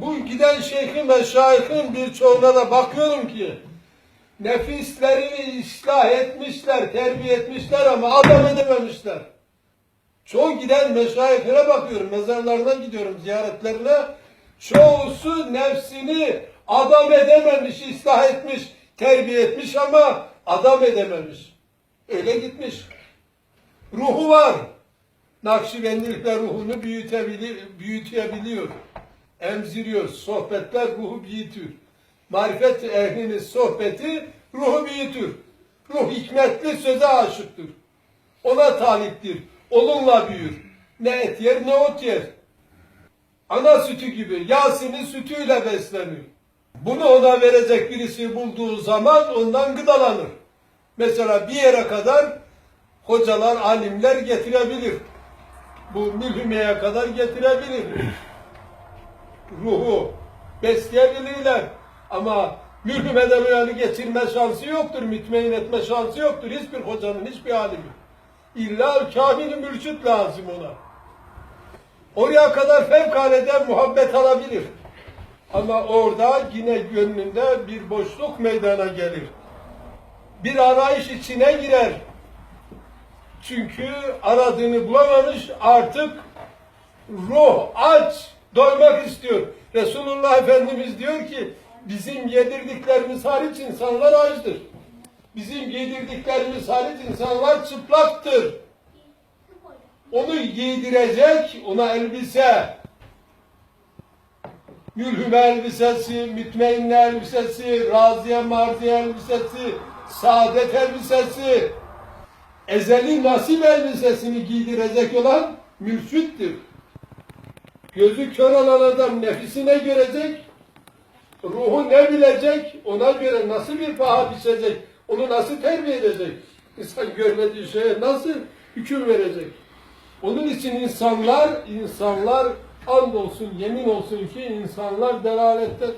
Bu giden şeyhin ve şayihin birçoğuna da bakıyorum ki nefislerini ıslah etmişler, terbiye etmişler ama adam edememişler. Çoğu giden meşayihlere bakıyorum, mezarlarına gidiyorum ziyaretlerine. Çoğusu nefsini adam edememiş, ıslah etmiş, terbiye etmiş ama adam edememiş. Öyle gitmiş. Ruhu var. Nakşibendilikle ruhunu büyütebilir, büyütebiliyor. Emziriyor. Sohbetler ruhu büyütür. Marifet ehlinin sohbeti ruhu büyütür. Ruh hikmetli söze aşıktır. Ona taliptir. Onunla büyür. Ne et yer ne ot yer. Ana sütü gibi Yasin'in sütüyle besleniyor. Bunu ona verecek birisi bulduğu zaman ondan gıdalanır. Mesela bir yere kadar hocalar, alimler getirebilir. Bu mülhümeye kadar getirebilir. Ruhu besleyebilirler. Ama mülhümeden o yanı geçirme şansı yoktur, mütmein etme şansı yoktur. Hiçbir hocanın, hiçbir alimin. İlla kamil mürşit lazım ona. Oraya kadar fevkalade muhabbet alabilir. Ama orada yine gönlünde bir boşluk meydana gelir. Bir arayış içine girer. Çünkü aradığını bulamamış artık ruh aç doymak istiyor. Resulullah Efendimiz diyor ki bizim yedirdiklerimiz hariç insanlar açtır. Bizim yedirdiklerimiz hariç insanlar çıplaktır. Onu giydirecek ona elbise, mülhüme elbisesi, mütmeinne elbisesi, raziye marziye elbisesi, saadet elbisesi, ezeli nasip elbisesini giydirecek olan mürşittir. Gözü kör olan adam nefisine görecek, ruhu ne bilecek, ona göre nasıl bir paha biçecek, onu nasıl terbiye edecek, insan görmediği şeye nasıl hüküm verecek. Onun için insanlar, insanlar andolsun, yemin olsun ki insanlar delalettedir.